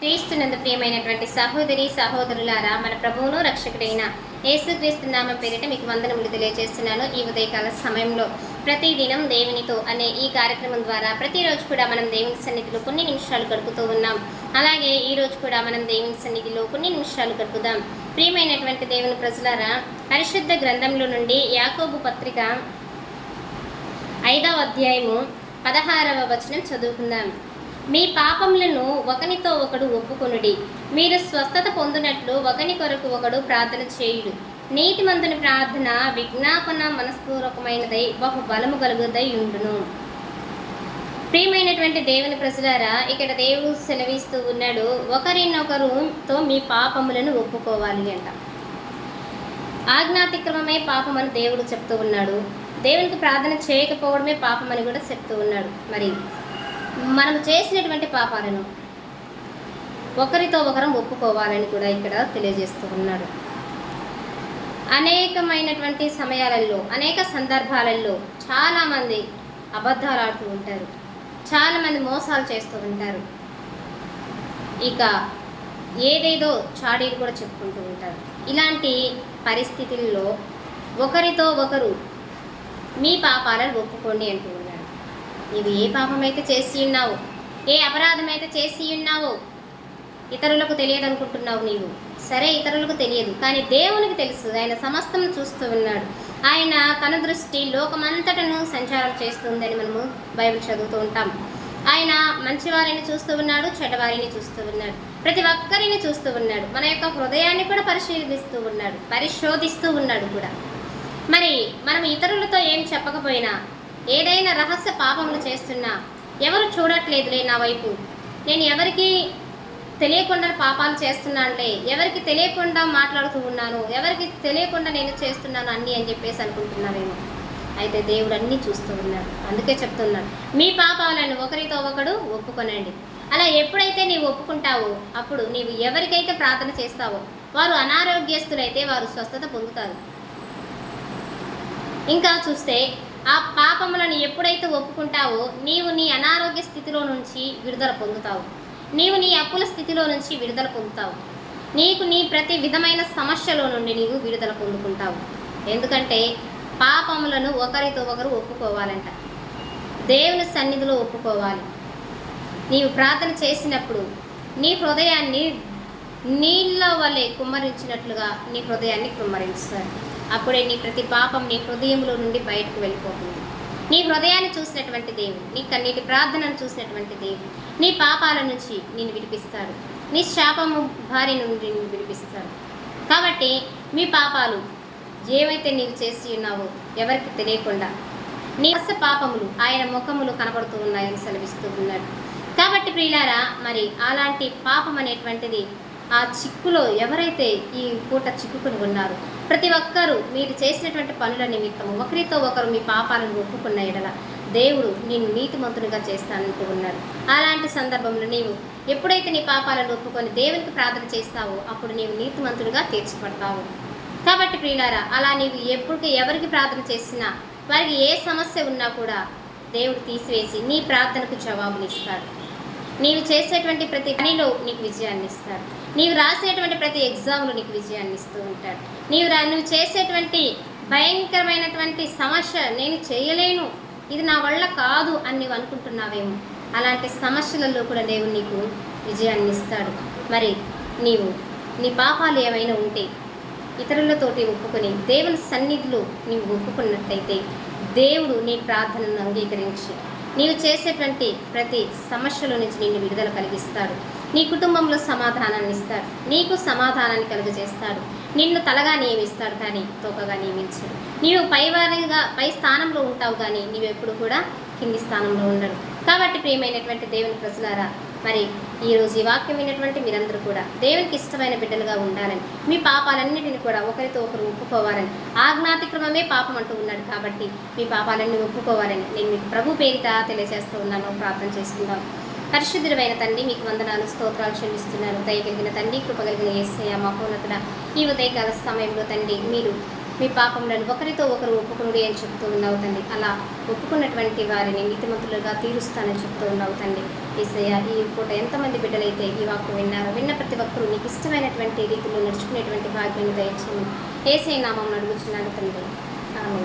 క్రీస్తునందు ప్రియమైనటువంటి సహోదరి సహోదరులారా మన ప్రభువును రక్షకుడైన యేసుక్రీస్తు నామ పేరిట మీకు వందనములు తెలియజేస్తున్నాను. ఈ ఉదయకాల సమయంలో ప్రతి దినం దేవునితో అనే ఈ కార్యక్రమం ద్వారా ప్రతిరోజు కూడా మనం దేవుని సన్నిధిలో కొన్ని నిమిషాలు గడుపుతూ ఉన్నాం. అలాగే ఈ రోజు కూడా మనం దేవుని సన్నిధిలో కొన్ని నిమిషాలు గడుపుదాం. ప్రియమైనటువంటి దేవుని ప్రజలారా పరిశుద్ధ గ్రంథంలో నుండి యాకోబు పత్రిక ఐదవ అధ్యాయము పదహారవ వచనం చదువుకుందాం. మీ పాపములను ఒకనితో ఒకడు ఒప్పుకొనుడి. మీరు స్వస్థత పొందినట్లు ఒకని కొరకు ఒకడు ప్రార్థన చేయుడు నీతిమంతుని ప్రార్థన విజ్ఞాపన మనస్పూర్వకమైనదై బహు బలము కలుగుదై ఉండును. ప్రియమైనటువంటి దేవుని ప్రజలారా ఇక్కడ దేవుడు సెలవిస్తూ ఉన్నాడు ఒకరినొకరుతో మీ పాపములను ఒప్పుకోవాలి అంట. ఆజ్ఞాతిక్రమమే పాపమని దేవుడు చెప్తూ ఉన్నాడు. దేవునికి ప్రార్థన చేయకపోవడమే పాపం అని కూడా చెప్తూ ఉన్నాడు. మరి మనం చేసినటువంటి పాపాలను ఒకరితో ఒకరం ఒప్పుకోవాలని కూడా ఇక్కడ తెలియజేస్తూ ఉన్నాడు. అనేకమైనటువంటి సమయాలలో అనేక సందర్భాలలో చాలామంది అబద్ధాలు ఆడుతూ ఉంటారు. చాలామంది మోసాలు చేస్తూ ఉంటారు. ఇక ఏదేదో చాడీలు కూడా చెప్పుకుంటూ ఉంటారు. ఇలాంటి పరిస్థితుల్లో ఒకరితో ఒకరు మీ పాపాలను ఒప్పుకోండి అంటూ ఉన్నాడు. నీవు ఏ పాపం అయితే చేసి ఉన్నావో ఏ అపరాధం అయితే చేసి ఉన్నావో ఇతరులకు తెలియదు అనుకుంటున్నావు నీవు. సరే ఇతరులకు తెలియదు కానీ దేవునికి తెలుసు. ఆయన సమస్తం చూస్తూ ఉన్నాడు. ఆయన కనుదృష్టి లోకమంతటను సంచారం చేస్తుందని మనము బైబిల్ చదువుతూ ఉంటాం. ఆయన మంచివారిని చూస్తూ ఉన్నాడు చెడ్డవారిని చూస్తూ ఉన్నాడు. ప్రతి ఒక్కరిని చూస్తూ ఉన్నాడు. మన యొక్క హృదయాన్ని కూడా పరిశీలిస్తూ ఉన్నాడు పరిశోధిస్తూ ఉన్నాడు కూడా. మరి మనం ఇతరులతో ఏం చెప్పకపోయినా ఏదైనా రహస్య పాపములు చేస్తున్నా ఎవరు చూడట్లేదులే నా వైపు. నేను ఎవరికి తెలియకుండా పాపాలు చేస్తున్నానులే ఎవరికి తెలియకుండా మాట్లాడుతూ ఉన్నాను ఎవరికి తెలియకుండా నేను చేస్తున్నాను అన్నీ అని చెప్పేసి అనుకుంటున్నారేమో. అయితే దేవుడు అన్నీ చూస్తూ ఉన్నాడు. అందుకే చెప్తున్నాడు మీ పాపాలను ఒకరితో ఒకడు ఒప్పుకొనండి. అలా ఎప్పుడైతే నీవు ఒప్పుకుంటావో అప్పుడు నీవు ఎవరికైతే ప్రార్థన చేస్తావో వారు అనారోగ్యస్తులైతే వారు స్వస్థత పొందుతారు. ఇంకా చూస్తే ఆ పాపములను ఎప్పుడైతే ఒప్పుకుంటావో నీవు నీ అనారోగ్య స్థితిలో నుంచి విడుదల పొందుతావు. నీవు నీ అప్పుల స్థితిలో నుంచి విడుదల పొందుతావు. నీకు నీ ప్రతి విధమైన సమస్యలో నుండి నీవు విడుదల పొందుకుంటావు. ఎందుకంటే పాపములను ఒకరితో ఒకరు ఒప్పుకోవాలంట. దేవుని సన్నిధిలో ఒప్పుకోవాలి. నీవు ప్రార్థన చేసినప్పుడు నీ హృదయాన్ని నీళ్ళ వలె కుమ్మరించినట్లుగా నీ హృదయాన్ని కుమ్మరించారు అప్పుడే నీ ప్రతి పాపం నీ హృదయంలో నుండి బయటకు వెళ్ళిపోతుంది. నీ హృదయాన్ని చూసినటువంటి దేవుడు నీ కన్నీటి ప్రార్థనను చూసినటువంటి దేవుడు నీ పాపాల నుంచి నిన్ను విడిపిస్తాడు. నీ శాపము భార్య నుండి నిన్ను విడిపిస్తాడు. కాబట్టి మీ పాపాలు ఏవైతే నీవు చేసి ఉన్నావో ఎవరికి తెలియకుండా నీ అస పాపములు ఆయన ముఖములు కనబడుతూ ఉన్నాయని సెలవిస్తూ ఉన్నాడు. కాబట్టి ప్రియులారా మరి అలాంటి పాపం అనేటువంటిది ఆ చిక్కులో ఎవరైతే ఈ పూట చిక్కుకుని ఉన్నారో ప్రతి ఒక్కరూ మీరు చేసినటువంటి పనుల నిమిత్తము ఒకరితో ఒకరు మీ పాపాలను ఒప్పుకున్న ఎడల దేవుడు నిన్ను నీతిమంతునిగా చేస్తానంటూ ఉన్నాడు అలాంటి సందర్భంలో నీవు ఎప్పుడైతే నీ పాపాలను ఒప్పుకొని దేవునికి ప్రార్థన చేస్తావో అప్పుడు నీవు నీతిమంతుడిగా తీర్చబడతావు కాబట్టి ప్రియులారా అలా నీవు ఎప్పుడు ఎవరికి ప్రార్థన చేసినా వారికి ఏ సమస్య ఉన్నా కూడా దేవుడు తీసివేసి నీ ప్రార్థనకు జవాబునిస్తాడు. నీవు చేసేటువంటి ప్రతి పనిలో నీకు విజయాన్ని ఇస్తాడు. నీవు రాసేటువంటి ప్రతి ఎగ్జామ్లో నీకు విజయాన్ని ఇస్తూ ఉంటాడు. నీవు రా నువ్వు చేసేటువంటి భయంకరమైనటువంటి సమస్య నేను చేయలేను ఇది నా వల్ల కాదు అని నువ్వు అనుకుంటున్నావేమో. అలాంటి సమస్యలలో కూడా దేవుడు నీకు విజయాన్ని ఇస్తాడు. మరి నీవు నీ పాపాలు ఏమైనా ఉంటే ఇతరులతోటి ఒప్పుకొని దేవుని సన్నిధిలో నీవు ఒప్పుకున్నట్టయితే దేవుడు నీ ప్రార్థనను అంగీకరించి. నీవు చేసేటువంటి ప్రతి సమస్యల నుంచి నిన్ను విడుదల కలిగిస్తాడు. నీ కుటుంబంలో సమాధానాన్ని ఇస్తాడు. నీకు సమాధానాన్ని కలుగజేస్తాడు. నిన్ను తలగా నియమిస్తాడు కానీ తోకగా నియమించాడు. నీవు పైవారిగా పై స్థానంలో ఉంటావు కానీ నీవెప్పుడు కూడా కింది స్థానంలో ఉండడు. కాబట్టి ప్రియమైనటువంటి దేవుని ప్రజలారా మరి ఈరోజు ఈ వాక్యం విన్నటువంటి మీరందరూ కూడా దేవునికి ఇష్టమైన బిడ్డలుగా ఉండాలని మీ పాపాలన్నిటిని కూడా ఒకరితో ఒకరు ఒప్పుకోవాలని ఆజ్ఞాతిక్రమమే పాపం అంటూ ఉన్నాడు కాబట్టి మీ పాపాలన్నీ ఒప్పుకోవాలని నేను మీకు ప్రభు పేరిట తెలియజేస్తూ ఉన్నాను. ప్రార్థన చేసుకుందాం. పరిశుద్ధుడైన తండ్రి మీకు వందనాలు స్తోత్రాలు చెల్లిస్తున్నాను. దయగలిగిన తండ్రి కృపగలిగిన ఏసయ్య మహోన్నతుడ ఈ ఉదయకాల సమయంలో తండ్రి మీరు మీ పాపములను ఒకరితో ఒకరు ఒప్పుకునుడి అని చెప్తూ ఉన్నావు తండ్రి. అలా ఒప్పుకున్నటువంటి వారిని నీతిమంతులుగా తీరుస్తానని చెప్తూ ఉన్నావు తండ్రి. ఏసయ్య ఈ పూట ఎంతమంది బిడ్డలైతే ఈ వాక్కు విన్నారో విన్న ప్రతి ఒక్కరూ నీకు ఇష్టమైనటువంటి రీతిలో నడుచుకునేటువంటి భాగ్యాన్ని దయచేయమని ఏసై నామం అడుగుచున్నాను తండ్రి. ఆమె